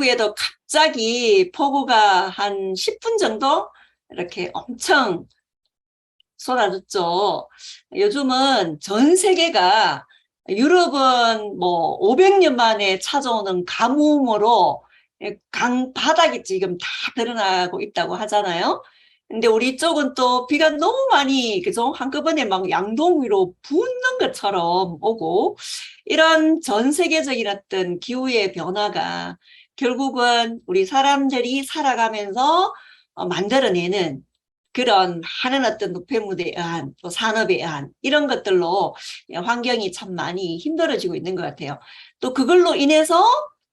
대구에도 갑자기 폭우가 한 10분 정도 이렇게 엄청 쏟아졌죠. 요즘은 전 세계가 유럽은 뭐 500년 만에 찾아오는 가뭄으로 강 바닥이 지금 다 드러나고 있다고 하잖아요. 근데 우리 쪽은 또 비가 너무 많이 그죠 한꺼번에 막 양동 위로 붓는 것처럼 오고 이런 전 세계적인 어떤 기후의 변화가 결국은 우리 사람들이 살아가면서 어, 만들어내는 그런 많은 어떤 노폐물에 의한 또 산업에 의한 이런 것들로 환경이 참 많이 힘들어지고 있는 것 같아요. 또 그걸로 인해서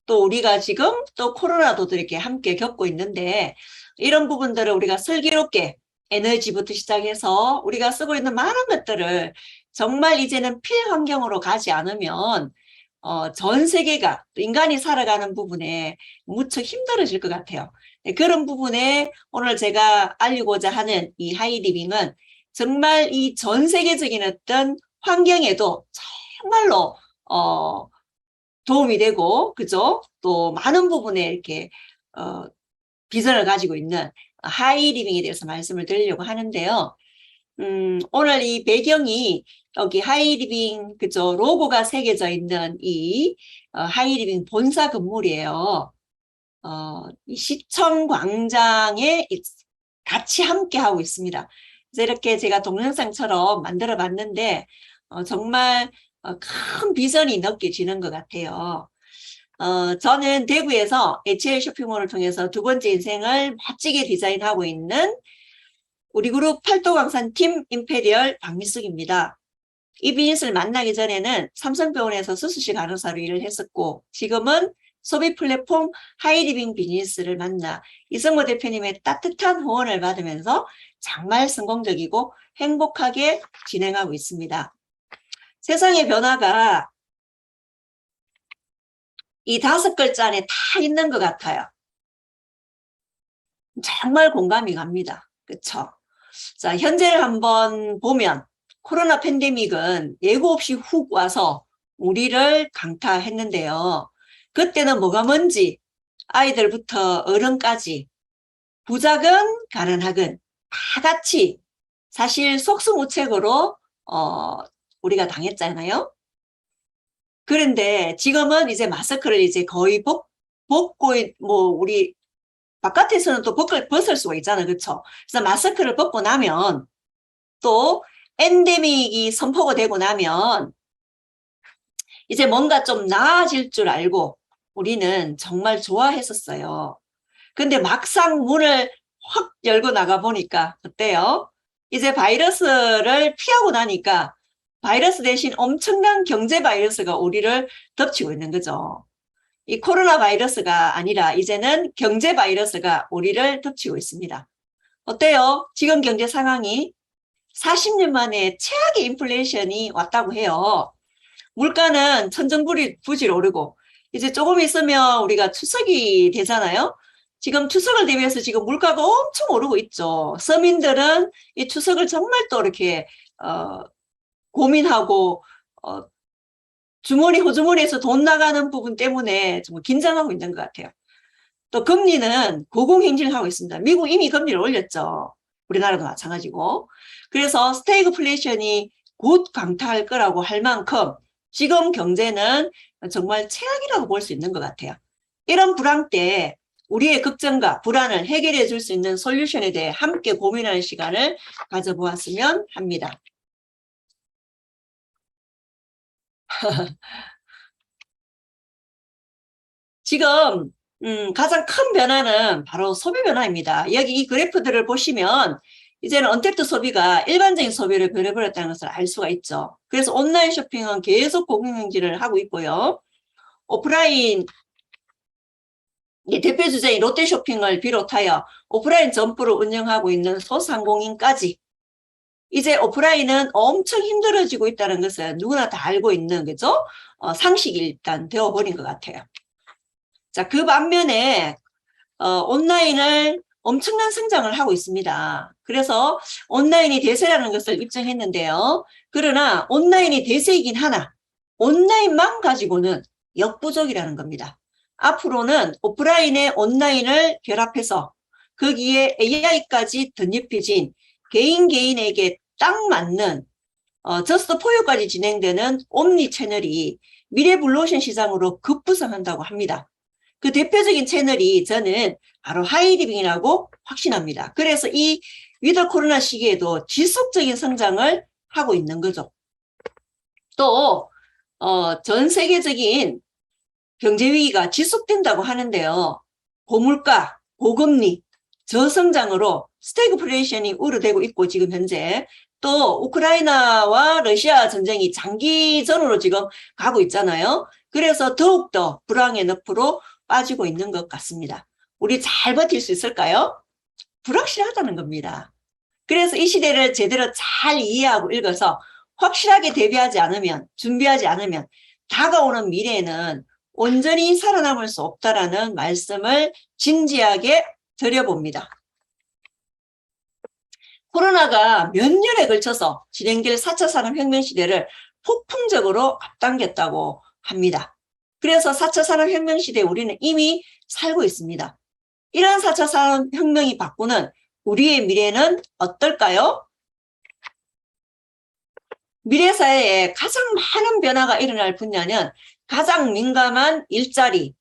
또 우리가 지금 또 코로나도 이렇게 함께 겪고 있는데 이런 부분들을 우리가 슬기롭게 에너지부터 시작해서 우리가 쓰고 있는 많은 것들을 정말 이제는 필환경으로 가지 않으면 어, 전 세계가 인간이 살아가는 부분에 무척 힘들어질 것 같아요. 네, 그런 부분에 오늘 제가 알리고자 하는 이 하이리빙은 정말 이 전 세계적인 어떤 환경에도 정말로 어, 도움이 되고 그죠? 또 많은 부분에 이렇게 어, 비전을 가지고 있는 하이리빙에 대해서 말씀을 드리려고 하는데요. 음, 오늘 이 배경이 여기 하이리빙 그죠 로고가 새겨져 있는 이 어, 하이리빙 본사 건물이에요. 어, 이 시청 광장에 같이 함께 하고 있습니다. 그래서 이렇게 제가 동영상처럼 만들어 봤는데 어, 정말 어, 큰 비전이 느껴지는 것 같아요. 어, 저는 대구에서 HL 쇼핑몰을 통해서 두 번째 인생을 멋지게 디자인하고 있는 우리 그룹 팔도 광산 팀 임페리얼 박미숙입니다. 이 비즈니스를 만나기 전에는 삼성병원에서 수술실 간호사로 일을 했었고 지금은 소비 플랫폼 하이리빙 비즈니스를 만나 이성모 대표님의 따뜻한 후원을 받으면서 정말 성공적이고 행복하게 진행하고 있습니다. 세상의 변화가 이 다섯 글자 안에 다 있는 것 같아요. 정말 공감이 갑니다. 그쵸? 자, 현재를 한번 보면 코로나 팬데믹은 예고 없이 훅 와서 우리를 강타했는데요. 그때는 뭐가 뭔지 아이들부터 어른까지 부작은 가난하건 다 같이 사실 속수무책으로 어, 우리가 당했잖아요. 그런데 지금은 이제 마스크를 이제 거의 벗, 벗고 뭐 우리 바깥에서는 또 벗을, 벗을 수가 있잖아요. 그렇죠? 그래서 마스크를 벗고 나면 또 엔데믹이 선포가 되고 나면 이제 뭔가 좀 나아질 줄 알고 우리는 정말 좋아했었어요. 근데 막상 문을 확 열고 나가 보니까 어때요? 이제 바이러스를 피하고 나니까 바이러스 대신 엄청난 경제 바이러스가 우리를 덮치고 있는 거죠. 이 코로나 바이러스가 아니라 이제는 경제 바이러스가 우리를 덮치고 있습니다. 어때요? 지금 경제 상황이 40년 만에 최악의 인플레이션이 왔다고 해요. 물가는 천정부지 오르고 이제 조금 있으면 우리가 추석이 되잖아요. 지금 추석을 대비해서 지금 물가가 엄청 오르고 있죠. 서민들은 이 추석을 정말 또 이렇게 어, 고민하고 어, 주머니 호주머니에서 돈 나가는 부분 때문에 정말 긴장하고 있는 것 같아요. 또 금리는 고공행진하고 있습니다. 미국 이미 금리를 올렸죠. 우리나라도 마찬가지고. 그래서 스테이그플레이션이 곧 강타할 거라고 할 만큼 지금 경제는 정말 최악이라고 볼 수 있는 것 같아요. 이런 불황 때 우리의 걱정과 불안을 해결해 줄 수 있는 솔루션에 대해 함께 고민하는 시간을 가져보았으면 합니다. 지금 음, 가장 큰 변화는 바로 소비 변화입니다. 여기 이 그래프들을 보시면 이제는 언택트 소비가 일반적인 소비를 변해버렸다는 것을 알 수가 있죠. 그래서 온라인 쇼핑은 계속 공공행진을 하고 있고요. 오프라인 대표 주제인 롯데 쇼핑을 비롯하여 오프라인 점포를 운영하고 있는 소상공인까지 이제 오프라인은 엄청 힘들어지고 있다는 것을 누구나 다 알고 있는 거죠. 어, 상식이 일단 되어버린 것 같아요. 자, 그 반면에 어, 온라인을 엄청난 성장을 하고 있습니다. 그래서 온라인이 대세라는 것을 입증했는데요. 그러나 온라인이 대세이긴 하나 온라인만 가지고는 역부족이라는 겁니다. 앞으로는 오프라인에 온라인을 결합해서 거기에 AI까지 덧입혀진 개인 개인에게 딱 맞는 어, 저스트 포유까지 진행되는 옴니 채널이 미래 블루오션 시장으로 급부상한다고 합니다. 그 대표적인 채널이 저는 바로 하이리빙이라고 확신합니다. 그래서 이 위더 코로나 시기에도 지속적인 성장을 하고 있는 거죠. 또, 어, 전 세계적인 경제 위기가 지속된다고 하는데요. 고물가, 고금리, 저성장으로 스태그플레이션이 우려되고 있고 지금 현재 또 우크라이나와 러시아 전쟁이 장기전으로 지금 가고 있잖아요. 그래서 더욱더 불황의 늪으로 빠지고 있는 것 같습니다. 우리 잘 버틸 수 있을까요? 불확실하다는 겁니다. 그래서 이 시대를 제대로 잘 이해하고 읽어서 확실하게 대비하지 않으면, 준비하지 않으면 다가오는 미래에는 온전히 살아남을 수 없다라는 말씀을 진지하게 드려봅니다. 코로나가 몇 년에 걸쳐서 진행될 4차 산업혁명 시대를 폭풍적으로 앞당겼다고 합니다. 그래서 4차 산업혁명 시대에 우리는 이미 살고 있습니다. 이런 4차 산업혁명이 바꾸는 우리의 미래는 어떨까요? 미래 사회에 가장 많은 변화가 일어날 분야는 가장 민감한 일자리,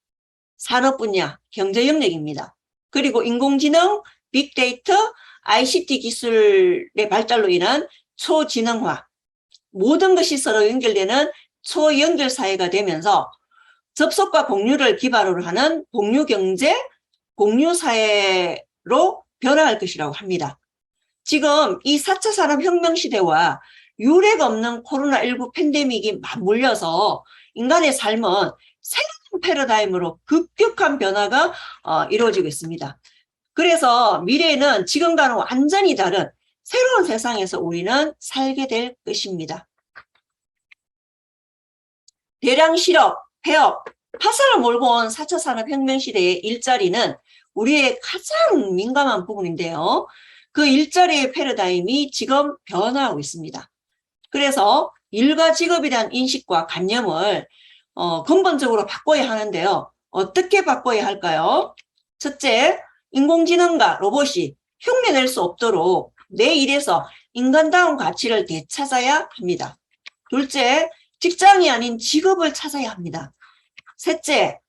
산업 분야, 경제 영역입니다. 그리고 인공지능, 빅데이터, ICT 기술의 발달로 인한 초지능화, 모든 것이 서로 연결되는 초연결 사회가 되면서 접속과 공유를 기반으로 하는 공유 경제, 공유 사회로 변화할 것이라고 합니다. 지금 이 4차 산업혁명 시대와 유례가 없는 코로나19 팬데믹이 맞물려서 인간의 삶은 패러다임으로 급격한 변화가 어, 이루어지고 있습니다. 그래서 미래에는 지금과는 완전히 다른 새로운 세상에서 우리는 살게 될 것입니다. 대량 실업, 폐업, 파산을 몰고 온 4차 산업혁명 시대의 일자리는 우리의 가장 민감한 부분인데요. 그 일자리의 패러다임이 지금 변화하고 있습니다. 그래서 일과 직업에 대한 인식과 관념을 어, 근본적으로 바꿔야 하는데요. 어떻게 바꿔야 할까요? 첫째, 인공지능과 로봇이 흉내낼 수 없도록 내 일에서 인간다운 가치를 되찾아야 합니다. 둘째, 직장이 아닌 직업을 찾아야 합니다. 셋째,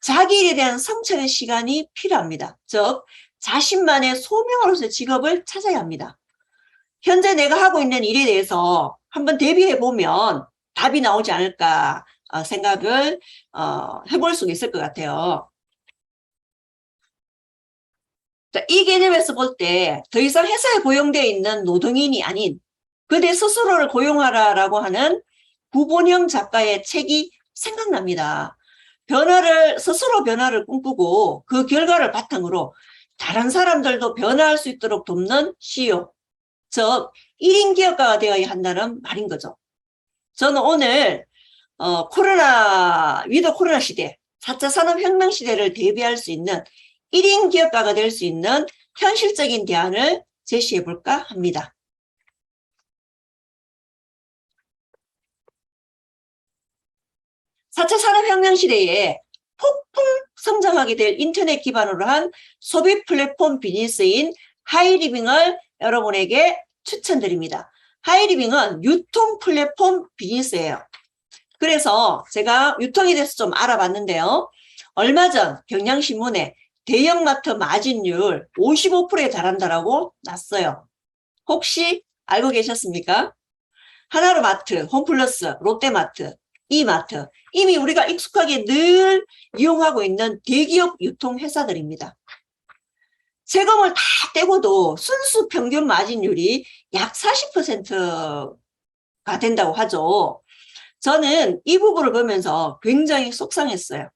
자기 일에 대한 성찰의 시간이 필요합니다. 즉, 자신만의 소명으로서의 직업을 찾아야 합니다. 현재 내가 하고 있는 일에 대해서 한번 대비해 보면 답이 나오지 않을까 어, 생각을 어, 해볼 수 있을 것 같아요. 자, 이 개념에서 볼 때 더 이상 회사에 고용되어 있는 노동인이 아닌 그대 스스로를 고용하라라고 하는 구본영 작가의 책이 생각납니다. 변화를 스스로 변화를 꿈꾸고 그 결과를 바탕으로 다른 사람들도 변화할 수 있도록 돕는 CEO, 즉 1인 기업가가 되어야 한다는 말인 거죠. 저는 오늘 어, 코로나 위드 코로나 시대, 4차 산업혁명 시대를 대비할 수 있는 1인 기업가가 될 수 있는 현실적인 대안을 제시해 볼까 합니다. 사차 산업혁명 시대에 폭풍 성장하게 될 인터넷 기반으로 한 소비 플랫폼 비즈니스인 하이리빙을 여러분에게 추천드립니다. 하이리빙은 유통 플랫폼 비즈니스예요. 그래서 제가 유통에 대해서 좀 알아봤는데요. 얼마 전 경향신문에 대형마트 마진율 55%에 달한다라고 났어요. 혹시 알고 계셨습니까? 하나로마트, 홈플러스, 롯데마트, 이마트 이미 우리가 익숙하게 늘 이용하고 있는 대기업 유통회사들입니다. 세금을 다 떼고도 순수 평균 마진율이 약 40%가 된다고 하죠. 저는 이 부분을 보면서 굉장히 속상했어요.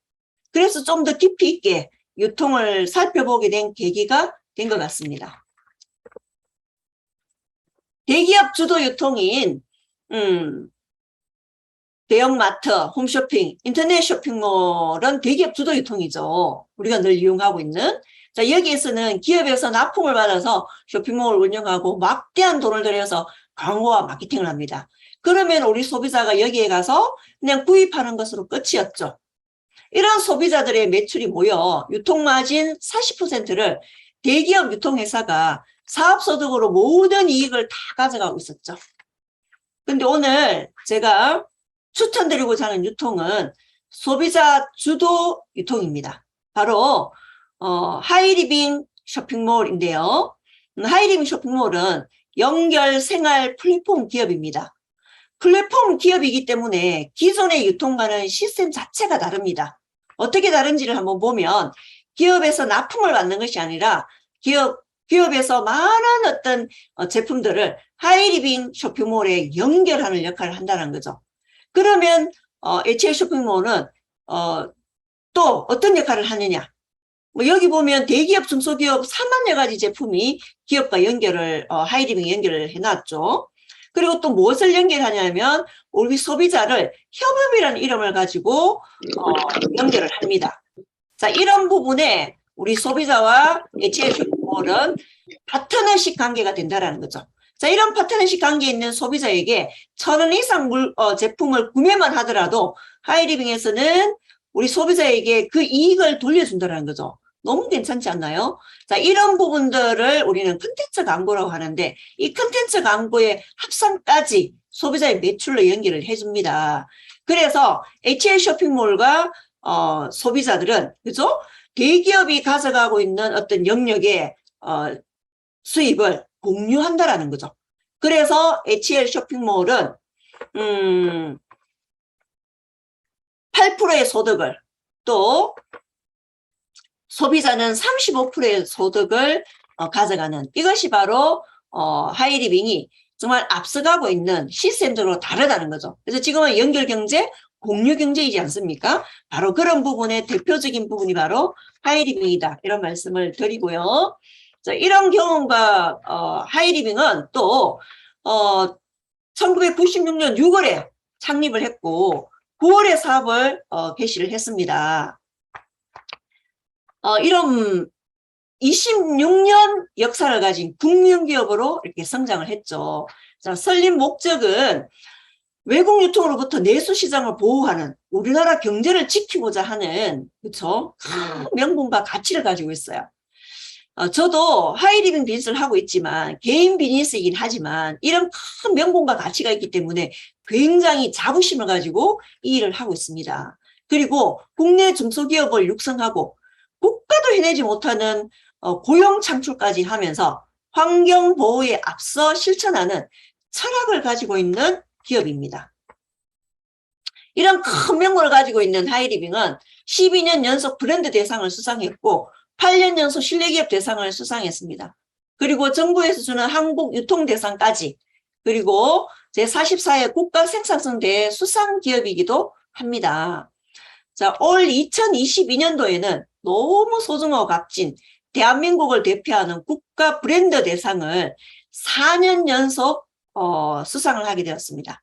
그래서 좀 더 깊이 있게 유통을 살펴보게 된 계기가 된 것 같습니다. 대기업 주도 유통인 음, 대형마트, 홈쇼핑, 인터넷 쇼핑몰은 대기업 주도 유통이죠. 우리가 늘 이용하고 있는. 자, 여기에서는 기업에서 납품을 받아서 쇼핑몰을 운영하고 막대한 돈을 들여서 광고와 마케팅을 합니다. 그러면 우리 소비자가 여기에 가서 그냥 구입하는 것으로 끝이었죠. 이런 소비자들의 매출이 모여 유통마진 40%를 대기업 유통회사가 사업소득으로 모든 이익을 다 가져가고 있었죠. 근데 오늘 제가 추천드리고자 하는 유통은 소비자 주도 유통입니다. 바로 어, 하이리빙 쇼핑몰인데요. 음, 하이리빙 쇼핑몰은 연결 생활 플랫폼 기업입니다. 플랫폼 기업이기 때문에 기존의 유통과는 시스템 자체가 다릅니다. 어떻게 다른지를 한번 보면 기업에서 납품을 받는 것이 아니라 기업, 기업에서 많은 어떤 어, 제품들을 하이리빙 쇼핑몰에 연결하는 역할을 한다는 거죠. 그러면 어, HL 쇼핑몰은 어, 또 어떤 역할을 하느냐? 뭐 여기 보면 대기업, 중소기업 3만여 가지 제품이 기업과 연결을 어, 하이리빙 연결을 해놨죠. 그리고 또 무엇을 연결하냐면 우리 소비자를 협업이라는 이름을 가지고 어, 연결을 합니다. 자 이런 부분에 우리 소비자와 HL 쇼핑몰은 파트너십 관계가 된다라는 거죠. 자 이런 파트너십 관계에 있는 소비자에게 천 원 이상 물, 어, 제품을 구매만 하더라도 하이리빙에서는 우리 소비자에게 그 이익을 돌려준다는 거죠. 너무 괜찮지 않나요? 자, 이런 부분들을 우리는 컨텐츠 광고라고 하는데 이 컨텐츠 광고의 합산까지 소비자의 매출로 연결을 해줍니다. 그래서 HL 쇼핑몰과 어, 소비자들은 그죠? 대기업이 가져가고 있는 어떤 영역의 어, 수입을 공유한다라는 거죠. 그래서 HL 쇼핑몰은 음, 8%의 소득을 또 소비자는 35%의 소득을 어, 가져가는 이것이 바로 어, 하이리빙이 정말 앞서가고 있는 시스템적으로 다르다는 거죠. 그래서 지금은 연결 경제, 공유 경제이지 않습니까? 바로 그런 부분의 대표적인 부분이 바로 하이리빙이다. 이런 말씀을 드리고요. 자, 이런 경험과 어, 하이리빙은 또 어, 1996년 6월에 창립을 했고 9월에 사업을 어, 개시를 했습니다. 어, 이런 26년 역사를 가진 국민기업으로 이렇게 성장을 했죠. 자, 설립 목적은 외국 유통으로부터 내수 시장을 보호하는 우리나라 경제를 지키고자 하는 그렇죠? 큰 명분과 가치를 가지고 있어요. 어, 저도 하이리빙 비즈니스를 하고 있지만 개인 비즈니스이긴 하지만 이런 큰 명분과 가치가 있기 때문에 굉장히 자부심을 가지고 이 일을 하고 있습니다. 그리고 국내 중소기업을 육성하고 국가도 해내지 못하는 어, 고용 창출까지 하면서 환경 보호에 앞서 실천하는 철학을 가지고 있는 기업입니다. 이런 큰 명분을 가지고 있는 하이리빙은 12년 연속 브랜드 대상을 수상했고 8년 연속 신뢰기업 대상을 수상했습니다. 그리고 정부에서 주는 한국 유통대상까지 그리고 제44회 국가생산성 대회 수상 기업이기도 합니다. 자, 올 2022년도에는 너무 소중하고 값진 대한민국을 대표하는 국가 브랜드 대상을 4년 연속 어, 수상을 하게 되었습니다.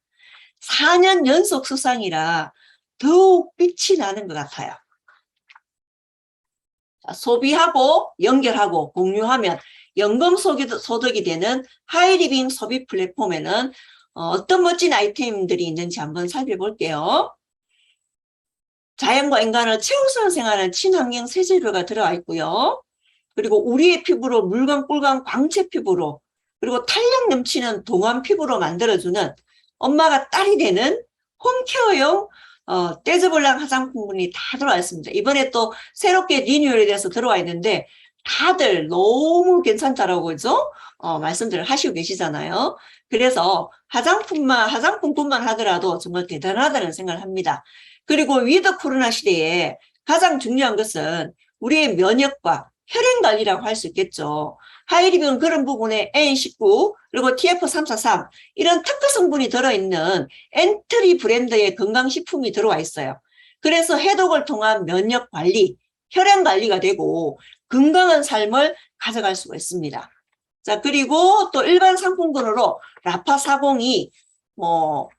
4년 연속 수상이라 더욱 빛이 나는 것 같아요. 자, 소비하고 연결하고 공유하면 연금 소득이 되는 하이리빙 소비 플랫폼에는 어, 떤 멋진 아이템들이 있는지 한번 살펴볼게요. 자연과 인간을 최우선 생활하는 친환경 세제류가 들어가 있고요. 그리고 우리의 피부로 물광, 꿀광, 광채 피부로 그리고 탄력 넘치는 동안 피부로 만들어주는 엄마가 딸이 되는 홈케어용 어, 떼즈블랑 화장품군이 다 들어와 있습니다. 이번에 또 새롭게 리뉴얼이 돼서 들어와 있는데 다들 너무 괜찮다라고 그죠? 어, 말씀들을 하시고 계시잖아요. 그래서 화장품만, 화장품뿐만 하더라도 정말 대단하다는 생각을 합니다. 그리고 위드 코로나 시대에 가장 중요한 것은 우리의 면역과 혈행 관리라고 할 수 있겠죠. 하이리병 그런 부분에 N19 그리고 TF343 이런 특허 성분이 들어있는 엔트리 브랜드의 건강식품이 들어와 있어요. 그래서 해독을 통한 면역 관리, 혈행 관리가 되고 건강한 삶을 가져갈 수가 있습니다. 자 그리고 또 일반 상품군으로 라파402, 뭐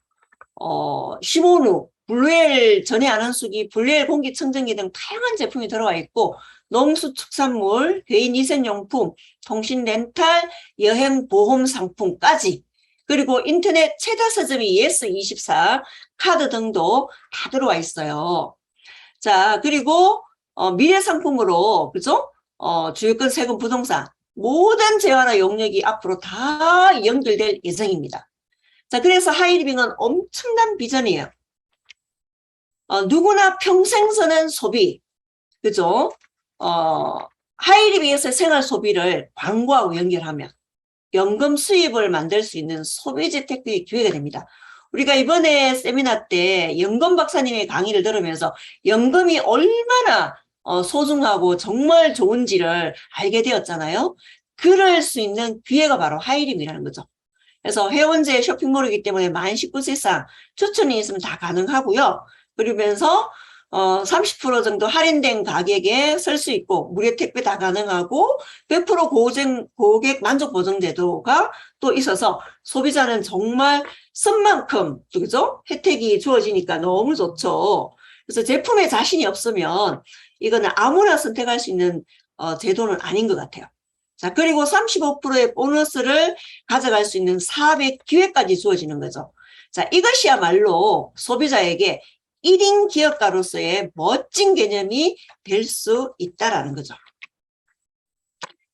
어, 시모누, 블루엘 전해 안원수기, 블루엘 공기청정기 등 다양한 제품이 들어와 있고 농수축산물, 개인 위생용품, 통신 렌탈, 여행 보험 상품까지 그리고 인터넷 최다 서점이 예스24 카드 등도 다 들어와 있어요. 자, 그리고 어, 미래 상품으로 그죠? 어, 주유권, 세금, 부동산 모든 재화나 용역이 앞으로 다 연결될 예정입니다. 자, 그래서 하이리빙은 엄청난 비전이에요. 어, 누구나 평생 쓰는 소비, 그죠? 어, 하이리빙에서 생활 소비를 광고하고 연결하면 연금 수입을 만들 수 있는 소비재 테크의 기회가 됩니다. 우리가 이번에 세미나 때 연금 박사님의 강의를 들으면서 연금이 얼마나 어, 소중하고 정말 좋은지를 알게 되었잖아요. 그럴 수 있는 기회가 바로 하이림이라는 거죠. 그래서 회원제 쇼핑몰이기 때문에 만 19세 이상 추천이 있으면 다 가능하고요. 그러면서 어, 30% 정도 할인된 가격에 쓸 수 있고 무료 택배 다 가능하고 100% 고정, 고객 만족 보증 제도가 또 있어서 소비자는 정말 쓴 만큼 그죠? 혜택이 주어지니까 너무 좋죠. 그래서 제품에 자신이 없으면 이거는 아무나 선택할 수 있는 어, 제도는 아닌 것 같아요. 자, 그리고 35%의 보너스를 가져갈 수 있는 사업의 기회까지 주어지는 거죠. 자, 이것이야말로 소비자에게 1인 기업가로서의 멋진 개념이 될 수 있다라는 거죠.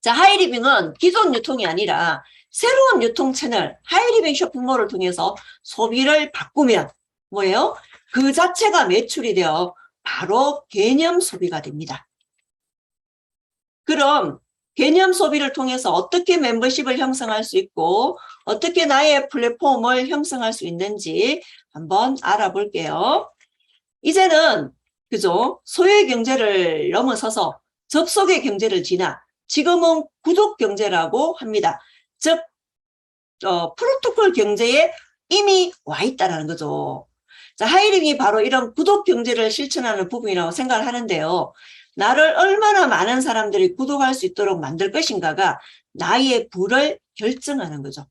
자, 하이리빙은 기존 유통이 아니라 새로운 유통 채널, 하이리빙 쇼핑몰을 통해서 소비를 바꾸면 뭐예요? 그 자체가 매출이 되어 바로 개념 소비가 됩니다. 그럼 개념 소비를 통해서 어떻게 멤버십을 형성할 수 있고 어떻게 나의 플랫폼을 형성할 수 있는지 한번 알아볼게요. 이제는 그죠? 소유의 경제를 넘어서서 접속의 경제를 지나 지금은 구독 경제라고 합니다. 즉 어, 프로토콜 경제에 이미 와 있다라는 거죠. 자, 하이링이 바로 이런 구독 경제를 실천하는 부분이라고 생각을 하는데요. 나를 얼마나 많은 사람들이 구독할 수 있도록 만들 것인가가 나의 부를 결정하는 거죠.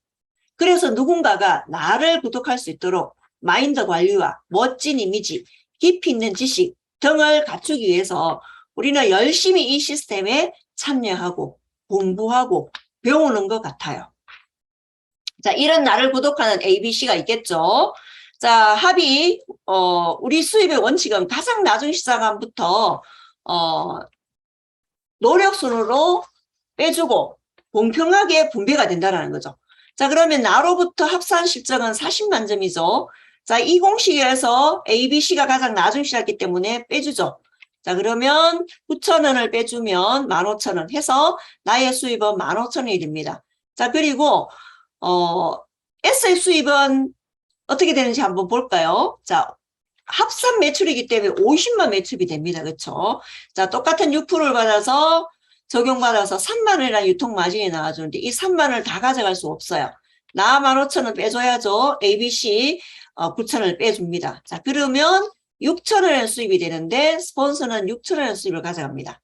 그래서 누군가가 나를 구독할 수 있도록 마인드 관리와 멋진 이미지, 깊이 있는 지식 등을 갖추기 위해서 우리는 열심히 이 시스템에 참여하고 공부하고 배우는 것 같아요. 자, 이런 나를 구독하는 ABC가 있겠죠. 자, 합의, 어, 우리 수입의 원칙은 가장 낮은 시작함부터, 어, 노력순으로 빼주고 공평하게 분배가 된다는 거죠. 자, 그러면 나로부터 합산 실적은 40만 점이죠. 자, 이 공식에서 ABC가 가장 낮은 시작이기 때문에 빼주죠. 자, 그러면 9,000원을 빼주면 15,000원 해서 나의 수입은 15,000원이 됩니다. 자, 그리고, 어, S의 수입은 어떻게 되는지 한번 볼까요? 자, 합산 매출이기 때문에 50만 매출이 됩니다. 그렇죠? 자, 똑같은 6%를 받아서 적용받아서 3만 원이라는 유통 마진이 나와주는데 이 3만 원을 다 가져갈 수 없어요. 나 15,000원 빼줘야죠. ABC 어, 9,000원을 빼줍니다. 자, 그러면 6,000원의 수입이 되는데 스폰서는 6,000원의 수입을 가져갑니다.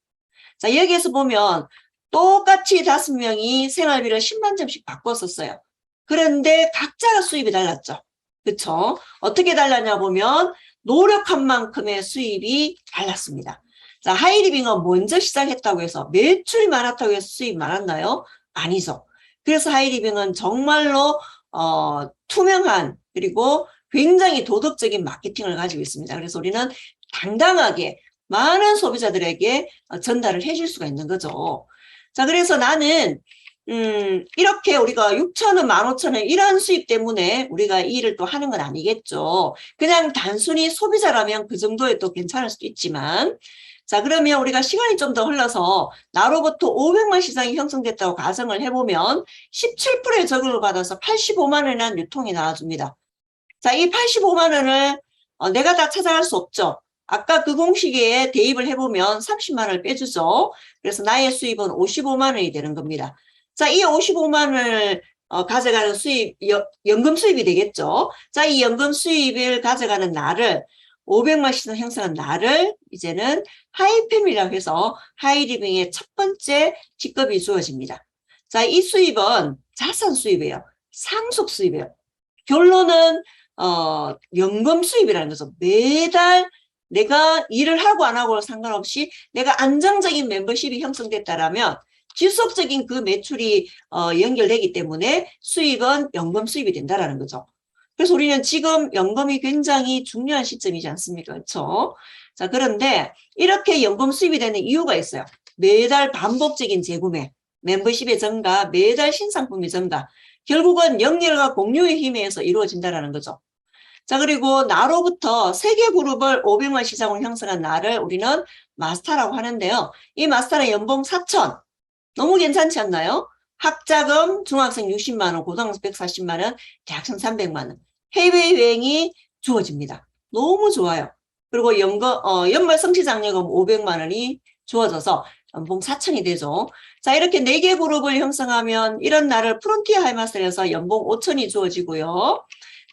자, 여기에서 보면 똑같이 다섯 명이 생활비를 10만 점씩 바꿨었어요. 그런데 각자가 수입이 달랐죠. 그쵸? 어떻게 달랐냐 보면 노력한 만큼의 수입이 달랐습니다. 자, 하이리빙은 먼저 시작했다고 해서 매출이 많았다고 해서 수입이 많았나요? 아니죠. 그래서 하이리빙은 정말로 어, 투명한 그리고 굉장히 도덕적인 마케팅을 가지고 있습니다. 그래서 우리는 당당하게 많은 소비자들에게 어, 전달을 해줄 수가 있는 거죠. 자, 그래서 나는 음, 이렇게 우리가 6천원, 15,000원 이런 수입 때문에 우리가 이 일을 또 하는 건 아니겠죠. 그냥 단순히 소비자라면 그 정도에 또 괜찮을 수도 있지만 자, 그러면 우리가 시간이 좀 더 흘러서 나로부터 500만 시장이 형성됐다고 가정을 해보면 17%의 적응을 받아서 85만 원이라는 유통이 나와줍니다. 자, 이 85만 원을 어, 내가 다 찾아갈 수 없죠. 아까 그 공식에 대입을 해보면 30만 원을 빼주죠. 그래서 나의 수입은 55만 원이 되는 겁니다. 자, 이 55만 원을 어, 가져가는 수입, 여, 연금 수입이 되겠죠. 자, 이 연금 수입을 가져가는 날을 500만 시선 형성한 날을 이제는 하이팸이라고 해서 하이리빙의 첫 번째 직급이 주어집니다. 자, 이 수입은 자산 수입이에요. 상속 수입이에요. 결론은 어, 연금 수입이라는 거죠. 매달 내가 일을 하고 안 하고 상관없이 내가 안정적인 멤버십이 형성됐다라면 지속적인 그 매출이 어, 연결되기 때문에 수입은 연금 수입이 된다라는 거죠. 그래서 우리는 지금 연금이 굉장히 중요한 시점이지 않습니까? 그렇죠? 자, 그런데 이렇게 연금 수입이 되는 이유가 있어요. 매달 반복적인 재구매, 멤버십의 증가, 매달 신상품의 증가. 결국은 영렬과 공유의 힘에 의해서 이루어진다는 거죠. 자, 그리고 나로부터 세계 그룹을 500만 시장으로 형성한 나를 우리는 마스터라고 하는데요. 이 마스터는 연봉 4천. 너무 괜찮지 않나요? 학자금 중학생 60만 원, 고등학생 140만 원, 대학생 300만 원. 해외여행이 주어집니다. 너무 좋아요. 그리고 연거, 어, 연말 성취장려금 500만 원이 주어져서 연봉 4천이 되죠. 자, 이렇게 4개 그룹을 형성하면 이런 날을 프론티어 하이마스터에서 연봉 5천이 주어지고요.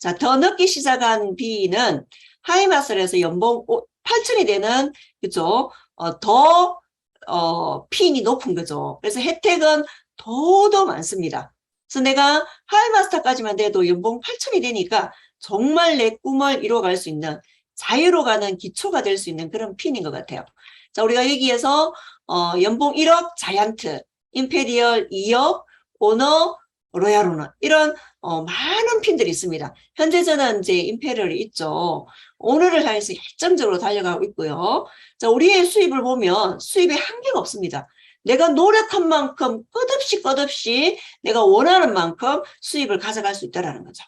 자, 더 늦게 시작한 B는 하이마스터에서 연봉 8천이 되는, 그죠? 어, 더, 어, 핀이 높은 거죠. 그래서 혜택은 더더 많습니다. 그래서 내가 하이마스터까지만 돼도 연봉 8천이 되니까 정말 내 꿈을 이뤄갈 수 있는 자유로 가는 기초가 될 수 있는 그런 핀인 것 같아요. 자, 우리가 여기에서 어, 연봉 1억 자이언트, 임페리얼 2억, 오너, 로얄 오너 이런 어, 많은 핀들이 있습니다. 현재 저는 이제 임페리얼이 있죠. 오너를 향해서 열정적으로 달려가고 있고요. 자, 우리의 수입을 보면 수입에 한계가 없습니다. 내가 노력한 만큼 끝없이 끝없이 내가 원하는 만큼 수입을 가져갈 수 있다는 거죠.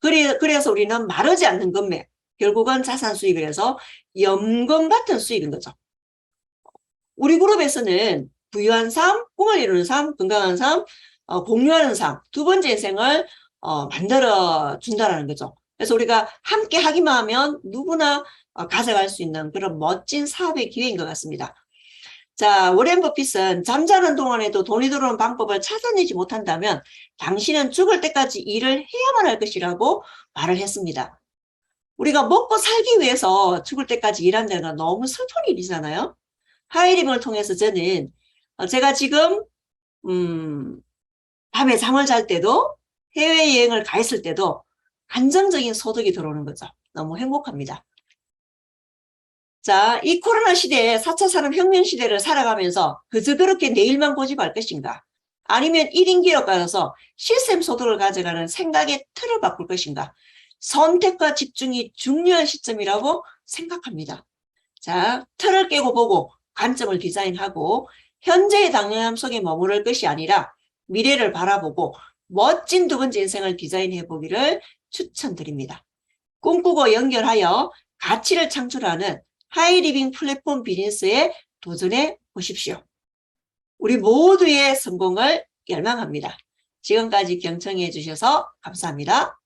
그래, 그래서 우리는 마르지 않는 금맥, 결국은 자산 수입을 해서 염금 같은 수입인 거죠. 우리 그룹에서는 부유한 삶, 꿈을 이루는 삶, 건강한 삶, 어, 공유하는 삶, 두 번째 인생을 어, 만들어 준다는 거죠. 그래서 우리가 함께 하기만 하면 누구나 어, 가져갈 수 있는 그런 멋진 사업의 기회인 것 같습니다. 자, 워렌 버핏은 잠자는 동안에도 돈이 들어오는 방법을 찾아내지 못한다면 당신은 죽을 때까지 일을 해야만 할 것이라고 말을 했습니다. 우리가 먹고 살기 위해서 죽을 때까지 일한다는 건 너무 슬픈 일이잖아요. 하이링을 통해서 저는 어, 제가 지금 음, 밤에 잠을 잘 때도 해외여행을 가 있을 때도 안정적인 소득이 들어오는 거죠. 너무 행복합니다. 자, 이 코로나 시대에 4차 산업혁명 시대를 살아가면서 그저 그렇게 내일만 고집할 것인가? 아니면 1인 기업 가서 시스템 소득을 가져가는 생각의 틀을 바꿀 것인가? 선택과 집중이 중요한 시점이라고 생각합니다. 자, 틀을 깨고 보고 관점을 디자인하고 현재의 당연함 속에 머무를 것이 아니라 미래를 바라보고 멋진 두 번째 인생을 디자인해 보기를 추천드립니다. 꿈꾸고 연결하여 가치를 창출하는 하이리빙 플랫폼 비즈니스에 도전해 보십시오. 우리 모두의 성공을 열망합니다. 지금까지 경청해 주셔서 감사합니다.